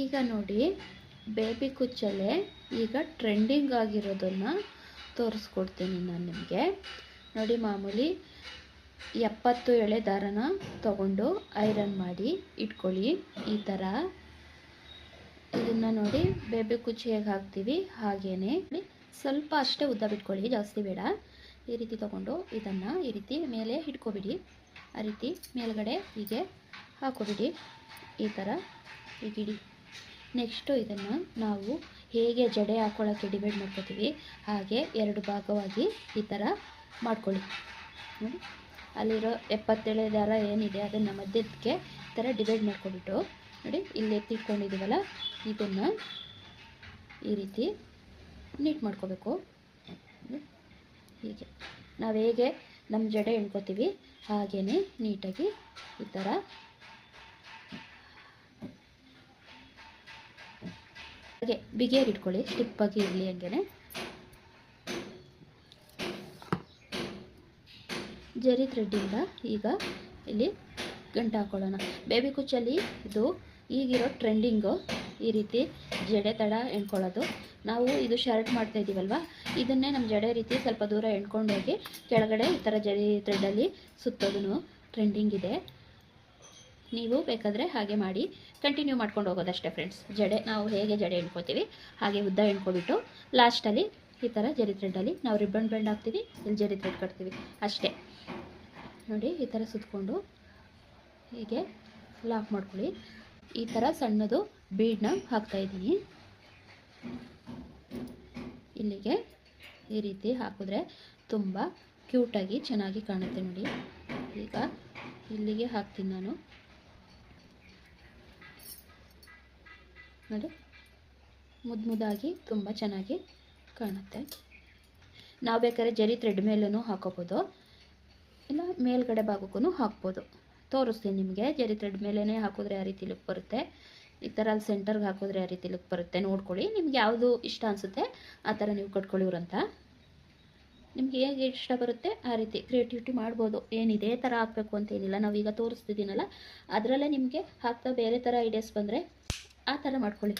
ಈಗ ನೋಡಿ ಬೇಬಿ ಕುಚ್ಚಲೆ ಈಗ ಟ್ರೆಂಡಿಂಗ್ ಆಗಿರೋದನ್ನು ತೋರಿಸ್ಕೊಡ್ತೀನಿ ನಾನು ನಿಮಗೆ. ನೋಡಿ ಮಾಮೂಲಿ ಎಪ್ಪತ್ತು ಎಳೆ ದಾರನ ತಗೊಂಡು ಐರನ್ ಮಾಡಿ ಇಟ್ಕೊಳ್ಳಿ. ಈ ಥರ ಇದನ್ನು ನೋಡಿ ಬೇಬಿ ಕುಚ್ಚು ಹೇಗೆ ಹಾಕ್ತೀವಿ? ಹಾಗೇ ಸ್ವಲ್ಪ ಅಷ್ಟೇ ಉದ್ದ ಬಿಟ್ಕೊಳ್ಳಿ, ಜಾಸ್ತಿ ಬೇಡ. ಈ ರೀತಿ ತಗೊಂಡು ಇದನ್ನು ಈ ರೀತಿ ಮೇಲೆ ಇಟ್ಕೊಬಿಡಿ. ಆ ರೀತಿ ಮೇಲ್ಗಡೆ ಹೀಗೆ ಹಾಕೋಬಿಡಿ. ಈ ಥರ ಹೀಗಿಡಿ ನೆಕ್ಸ್ಟು ಇದನ್ನು ನಾವು ಹೇಗೆ ಜಡೆ ಹಾಕೊಳ್ಳೋಕ್ಕೆ ಡಿವೈಡ್ ಮಾಡ್ಕೋತೀವಿ, ಹಾಗೆ ಎರಡು ಭಾಗವಾಗಿ ಈ ಥರ ಮಾಡ್ಕೊಳ್ಳಿ. ನೋಡಿ, ಅಲ್ಲಿರೋ ಎಪ್ಪತ್ತೇಳು ದಾರ ಏನಿದೆ ಅದನ್ನು ಮಧ್ಯಕ್ಕೆ ಈ ಥರ ಡಿವೈಡ್ ಮಾಡ್ಕೊಬಿಟ್ಟು, ನೋಡಿ, ಇಲ್ಲಿ ಎತ್ತಿಟ್ಕೊಂಡಿದ್ದೀವಲ್ಲ ಇದನ್ನು ಈ ರೀತಿ ನೀಟ್ ಮಾಡ್ಕೋಬೇಕು. ಹೀಗೆ. ನಾವು ಹೇಗೆ ನಮ್ಮ ಜಡೆ ಎಣ್ಕೋತೀವಿ ಹಾಗೇ ನೀಟಾಗಿ ಈ ಥರ ಹಾಗೆ ಬಿಗಿಯಾಗಿ ಇಟ್ಕೊಳ್ಳಿ ಸ್ಟಿಪ್ಪಾಗಿ ಇರಲಿ ಹಂಗೆ ಜರಿ ಥ್ರೆಡ್ಡಿಂದ ಈಗ ಇಲ್ಲಿ ಗಂಟು ಹಾಕೊಳ್ಳೋಣ. ಬೇಬಿ ಕುಚ್ಚಲ್ಲಿ ಇದು ಈಗಿರೋ ಟ್ರೆಂಡಿಂಗು ಈ ರೀತಿ ಜಡೆ ತಡ ಎಣ್ಕೊಳ್ಳೋದು. ನಾವು ಇದು ಶರ್ಟ್ ಮಾಡ್ತಾ ಇದ್ದೀವಲ್ವ? ಇದನ್ನೇ ನಮ್ಮ ಜಡೆ ರೀತಿ ಸ್ವಲ್ಪ ದೂರ ಎಣ್ಕೊಂಡೋಗಿ ಕೆಳಗಡೆ ಈ ಥರ ಜರಿ ಥ್ರೆಡ್ಡಲ್ಲಿ ಸುತ್ತೋದು ಟ್ರೆಂಡಿಂಗ್ ಇದೆ. ನೀವು ಬೇಕಾದರೆ ಹಾಗೆ ಮಾಡಿ ಕಂಟಿನ್ಯೂ ಮಾಡ್ಕೊಂಡು ಹೋಗೋದಷ್ಟೇ ಫ್ರೆಂಡ್ಸ್ ಜಡೆ, ನಾವು ಹೇಗೆ ಜಡೆ ಎಣ್ಕೋತೀವಿ, ಹಾಗೆ ಉದ್ದ ಎಣ್ಕೊಬಿಟ್ಟು ಲಾಸ್ಟಲ್ಲಿ ಈ ಥರ ಜರಿ ಥ್ರೆಡ್ಡಲ್ಲಿ ನಾವು ರಿಬ್ಬನ್ ಬೆಂಡ್ ಹಾಕ್ತೀವಿ, ಇಲ್ಲಿ ಜರಿ ಥ್ರೆಡ್ ಕಟ್ತೀವಿ. ಅಷ್ಟೇ. ನೋಡಿ, ಈ ಥರ ಸುತ್ತಕೊಂಡು ಹೀಗೆ ಲಾಕ್ ಮಾಡ್ಕೊಳ್ಳಿ. ಈ ಥರ ಸಣ್ಣದು ಬೀಡನ್ನ ಹಾಕ್ತಾಯಿದ್ದೀನಿ ಇಲ್ಲಿಗೆ ಈ ರೀತಿ ಹಾಕಿದ್ರೆ ತುಂಬ ಕ್ಯೂಟಾಗಿ ಚೆನ್ನಾಗಿ ಕಾಣುತ್ತೆ ನೋಡಿ. ಈಗ ಇಲ್ಲಿಗೆ ಹಾಕ್ತೀನಿ ನಾನು. ನೋಡಿ. ಮುದ್ದು ಮುದ್ದಾಗಿ ತುಂಬ ಚೆನ್ನಾಗಿ ಕಾಣುತ್ತೆ. ನಾವು ಬೇಕಾದ್ರೆ ಜರಿ ಥ್ರೆಡ್ ಮೇಲೂ ಹಾಕೋಬೋದು. ಇಲ್ಲ ಮೇಲ್ಗಡೆ ಭಾಗಕ್ಕೂ ಹಾಕ್ಬೋದು. ತೋರಿಸ್ತೀನಿ ನಿಮಗೆ. ಜರಿ ಥ್ರೆಡ್ ಮೇಲೇ ಹಾಕಿದ್ರೆ ಆ ರೀತಿ ಲುಕ್ ಬರುತ್ತೆ. ಈ ಥರ ಅಲ್ಲಿ ಸೆಂಟರ್ಗೆ ಹಾಕಿದ್ರೆ ಆ ರೀತಿ ಲುಕ್ ಬರುತ್ತೆ. ನೋಡ್ಕೊಳ್ಳಿ. ನಿಮ್ಗೆ ಯಾವುದು ಇಷ್ಟ ಅನಿಸುತ್ತೆ ಆ ಥರ ನೀವು ಕಟ್ಕೊಳ್ಳಿವ್ರಂತ ನಿಮ್ಗೆ ಹೇಗೆ ಇಷ್ಟ ಬರುತ್ತೆ ಆ ರೀತಿ ಕ್ರಿಯೇಟಿವಿಟಿ ಮಾಡ್ಬೋದು. ಏನು ಇದೇ ಥರ ಹಾಕಬೇಕು ಅಂತ ಏನಿಲ್ಲ. ನಾವೀಗ ತೋರಿಸ್ತಿದ್ದೀನಲ್ಲ. ಅದರಲ್ಲೇ ನಿಮಗೆ ಹಾಕ್ತಾ ಬೇರೆ ಥರ ಐಡಿಯಾಸ್ ಬಂದರೆ ಆ ಥರ ಮಾಡ್ಕೊಳ್ಳಿ.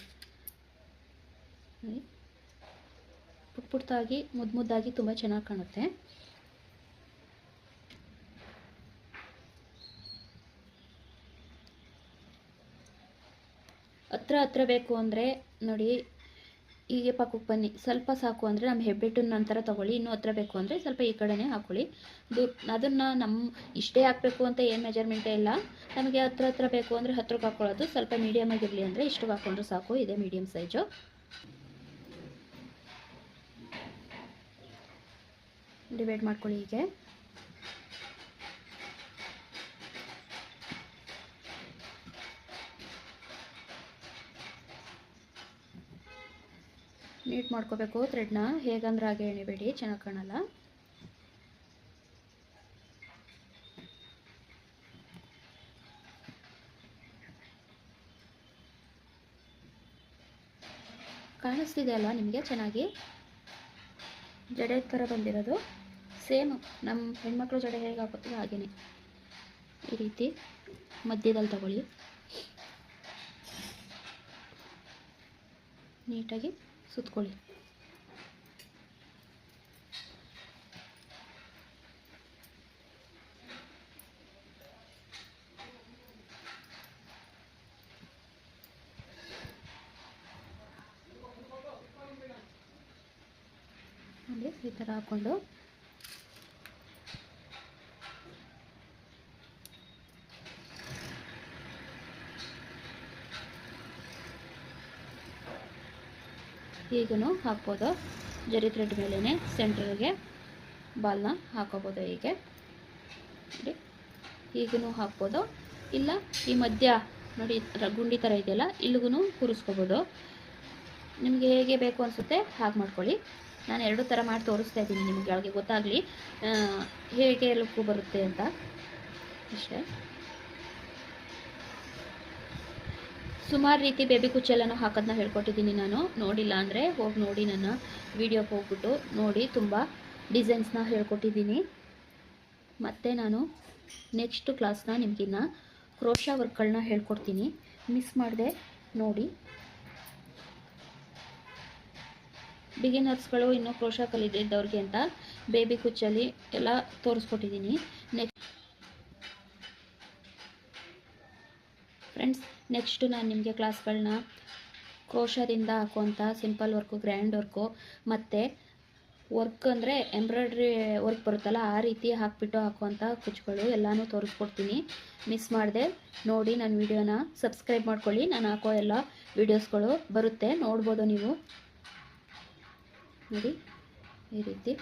ಪುಟ್ ಪುಟ್ಟಾಗಿ ಮುದ್ದು ಮುದ್ದಾಗಿ ತುಂಬ ಚೆನ್ನಾಗಿ ಕಾಣುತ್ತೆ. ಹತ್ರ ಹತ್ರ ಬೇಕು ಅಂದರೆ ನೋಡಿ ಹೀಗೆ ಪಕ್ಕಕ್ಕೆ ಬನ್ನಿ. ಸ್ವಲ್ಪ ಸಾಕು ಅಂದರೆ ನಮ್ಮ ಹೆಬ್ಬೆಟ್ಟು ನಂತರ ತೊಗೊಳ್ಳಿ, ಇನ್ನೂ ಹತ್ರ ಬೇಕು ಅಂದರೆ ಸ್ವಲ್ಪ ಈ ಕಡೆನೇ ಹಾಕ್ಕೊಳ್ಳಿ ದೂ, ಅದನ್ನು ನಮ್ಮ ಇಷ್ಟೇ ಹಾಕಬೇಕು ಅಂತ ಏನು ಮೆಜರ್ಮೆಂಟೇ ಇಲ್ಲ. ನಮಗೆ ಹತ್ರ ಹತ್ರ ಬೇಕು ಅಂದರೆ ಹತ್ರಕ್ಕೆ ಹಾಕ್ಕೊಳ್ಳೋದು ಸ್ವಲ್ಪ ಮೀಡಿಯಮ್ ಆಗಿರಲಿ ಅಂದರೆ ಇಷ್ಟು ಹಾಕ್ಕೊಂಡ್ರೆ ಸಾಕು. ಇದೆ ಮೀಡಿಯಮ್ ಸೈಜು ಡಿವೈಡ್ ಮಾಡ್ಕೊಳ್ಳಿ ಹೀಗೆ. ನೀಟ್ ಮಾಡ್ಕೋಬೇಕು ಥ್ರೆಡ್ನ. ಹೇಗಂದ್ರೆ ಹಾಗೆ ಎಣಿಬೇಡಿ ಚೆನ್ನಾಗಿ ಕಾಣಲ್ಲ. ಕಾಣಿಸ್ತಿದೆ ಅಲ್ಲ ನಿಮಗೆ ಚೆನ್ನಾಗಿ? ಜಡೆ ಥರ ಬಂದಿರೋದು. ಸೇಮ್ ನಮ್ಮ ಹೆಣ್ಮಕ್ಳು ಜಡೆ ಹೇಗೆ ಹಾಕೋತೀವಿ ಹಾಗೇನೆ. ಈ ರೀತಿ ಮಧ್ಯದಲ್ಲಿ ತಗೊಳ್ಳಿ. ನೀಟಾಗಿ. ಸುತ್ಕೊಳ್ಳಿ. ನೋಡಿ ಈ ಥರ ಹಾಕ್ಕೊಂಡು ಹೀಗೂ ಹಾಕ್ಬೋದು. ಜರಿ ಥ್ರೆಡ್ ಮೇಲೇ ಸೆಂಟ್ರಿಗೆ ಬಾಲ್ನ ಹಾಕೋಬೋದು ಹೀಗೆ. ನೋಡಿ ಹೀಗೂ ಹಾಕ್ಬೋದು. ಇಲ್ಲ, ಈ ಮಧ್ಯ ನೋಡಿ ಗುಂಡಿ ಥರ ಇದೆಯಲ್ಲ ಇಲ್ಲಿಗೂ ಕೂರಿಸ್ಕೋಬೋದು. ನಿಮಗೆ ಹೇಗೆ ಬೇಕು ಅನಿಸುತ್ತೆ ಹಾಗೆ ಮಾಡ್ಕೊಳ್ಳಿ. ನಾನು ಎರಡು ಥರ ಮಾಡಿ ತೋರಿಸ್ತಾ ಇದ್ದೀನಿ ನಿಮಗೆ ಒಳಗೆ ಗೊತ್ತಾಗಲಿ. ಹೇಗೆ ಲುಕ್ಕು ಬರುತ್ತೆ ಅಂತ. ಅಷ್ಟೇ. ಸುಮಾರು ರೀತಿ ಬೇಬಿ ಕುಚ್ಚೆಲ್ಲನೂ ಹಾಕೋದನ್ನ ಹೇಳ್ಕೊಟ್ಟಿದ್ದೀನಿ ನಾನು. ನೋಡಿಲ್ಲ ಅಂದರೆ ಹೋಗಿ ನೋಡಿ ನನ್ನ ವೀಡಿಯೋಗೆ ಹೋಗ್ಬಿಟ್ಟು ನೋಡಿ ತುಂಬ ಡಿಸೈನ್ಸ್ನ ಹೇಳ್ಕೊಟ್ಟಿದ್ದೀನಿ ಮತ್ತು ನಾನು ನೆಕ್ಸ್ಟ್ ಕ್ಲಾಸ್ನ ನಿಮಗಿನ್ನ ಕ್ರೋಶಾ ವರ್ಕ್ಗಳನ್ನ ಹೇಳ್ಕೊಡ್ತೀನಿ. ಮಿಸ್ ಮಾಡಿದೆ, ನೋಡಿ. ಬಿಗಿನರ್ಸ್ಗಳು ಇನ್ನೂ ಕ್ರೋಶ ಕಲಿದಿದ್ದವ್ರಿಗೆ ಅಂತ ಬೇಬಿ ಕುಚ್ಚಲ್ಲಿ ಎಲ್ಲ ತೋರಿಸ್ಕೊಟ್ಟಿದ್ದೀನಿ ನೆಕ್ಸ್ಟ್ ನಾನು ನಿಮಗೆ ಕ್ಲಾಸ್ಗಳನ್ನ ಕ್ರೋಶದಿಂದ ಹಾಕುವಂಥ ಸಿಂಪಲ್ ವರ್ಕು, ಗ್ರ್ಯಾಂಡ್ ವರ್ಕು, ಮತ್ತು ವರ್ಕ್ ಅಂದರೆ ಎಂಬ್ರಾಯ್ಡ್ರಿ ವರ್ಕ್ ಬರುತ್ತಲ್ಲ, ಆ ರೀತಿ ಹಾಕಿಬಿಟ್ಟು ಹಾಕುವಂಥ ಕುಚ್ಚುಗಳು ಎಲ್ಲನೂ ತೋರಿಸ್ಕೊಡ್ತೀನಿ. ಮಿಸ್ ಮಾಡಿದೆ, ನೋಡಿ ನನ್ನ ವಿಡಿಯೋನ ಸಬ್ಸ್ಕ್ರೈಬ್ ಮಾಡ್ಕೊಳ್ಳಿ. ನಾನು ಹಾಕೋ ಎಲ್ಲ ವೀಡಿಯೋಸ್ಗಳು ಬರುತ್ತೆ, ನೋಡ್ಬೋದು ನೀವು. ನೋಡಿ, ಈ ರೀತಿ.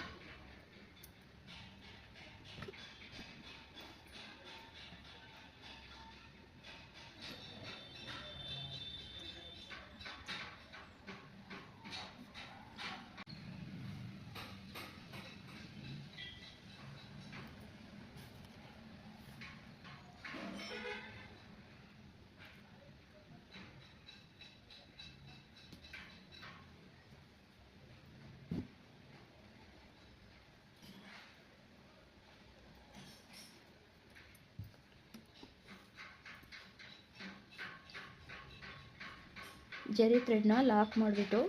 ಜರಿ ಥ್ರೆಡ್ನ ಲಾಕ್ ಮಾಡಿಬಿಟ್ಟು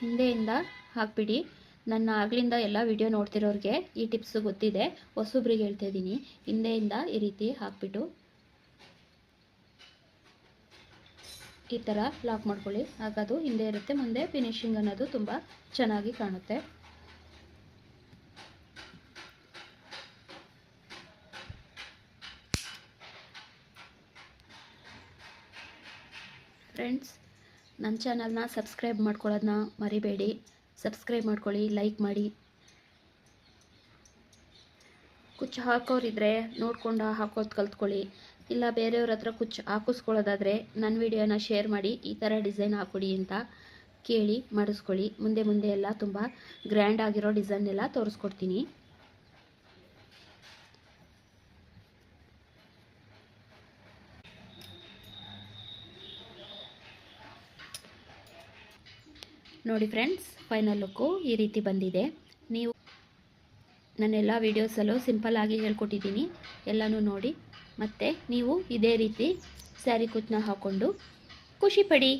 ಹಿಂದೆಯಿಂದ ಹಾಕ್ಬಿಡಿ. ನನ್ನ ಆಗ್ಲಿಂದ ಎಲ್ಲ ವಿಡಿಯೋ ನೋಡ್ತಿರೋರಿಗೆ ಈ ಟಿಪ್ಸ್ ಗೊತ್ತಿದೆ. ಹೊಸೊಬ್ರಿಗೆ ಹೇಳ್ತಾ ಇದ್ದೀನಿ. ಹಿಂದೆಯಿಂದ ಈ ರೀತಿ ಹಾಕ್ಬಿಟ್ಟು ಈ ಥರ ಲಾಕ್ ಮಾಡ್ಕೊಳ್ಳಿ. ಆಗ ಅದು ಹಿಂದೆ ಇರುತ್ತೆ. ಮುಂದೆ ಫಿನಿಶಿಂಗ್ ಅನ್ನೋದು ತುಂಬ ಚೆನ್ನಾಗಿ ಕಾಣುತ್ತೆ. ಫ್ರೆಂಡ್ಸ್ ನನ್ನ ಚಾನಲ್ನ ಸಬ್ಸ್ಕ್ರೈಬ್ ಮಾಡ್ಕೊಳ್ಳೋದನ್ನ ಮರಿಬೇಡಿ. ಸಬ್ಸ್ಕ್ರೈಬ್ ಮಾಡ್ಕೊಳ್ಳಿ ಲೈಕ್ ಮಾಡಿ. ಕುಚ್ಚು ಹಾಕೋರಿದ್ರೆ ನೋಡ್ಕೊಂಡು ಹಾಕೋದು ಕಲ್ತ್ಕೊಳ್ಳಿ. ಇಲ್ಲ ಬೇರೆಯವ್ರ ಹತ್ರ ಕುಚ್ಚು ಹಾಕಿಸ್ಕೊಳ್ಳೋದಾದರೆ ನನ್ನ ವಿಡಿಯೋನ ಶೇರ್ ಮಾಡಿ, ಈ ಥರ ಡಿಸೈನ್ ಹಾಕೊಡಿ ಅಂತ ಕೇಳಿ ಮಾಡಿಸ್ಕೊಳ್ಳಿ. ಮುಂದೆ ಮುಂದೆ ಎಲ್ಲ ತುಂಬ ಗ್ರ್ಯಾಂಡ್ ಆಗಿರೋ ಡಿಸೈನ್ ಎಲ್ಲ ತೋರಿಸ್ಕೊಡ್ತೀನಿ. ನೋಡಿ ಫ್ರೆಂಡ್ಸ್ ಫೈನಲ್ ಲುಕ್ಕು ಈ ರೀತಿ ಬಂದಿದೆ. ನೀವು ನನ್ನೆಲ್ಲ ವೀಡಿಯೋಸಲ್ಲೂ ಸಿಂಪಲ್ಲಾಗಿ ಹೇಳ್ಕೊಟ್ಟಿದ್ದೀನಿ. ಎಲ್ಲನೂ ನೋಡಿ. ಮತ್ತು ನೀವು ಇದೇ ರೀತಿ ಸ್ಯಾರಿ ಕುಚ್ಚನ್ನ ಹಾಕ್ಕೊಂಡು ಖುಷಿ ಪಡಿ.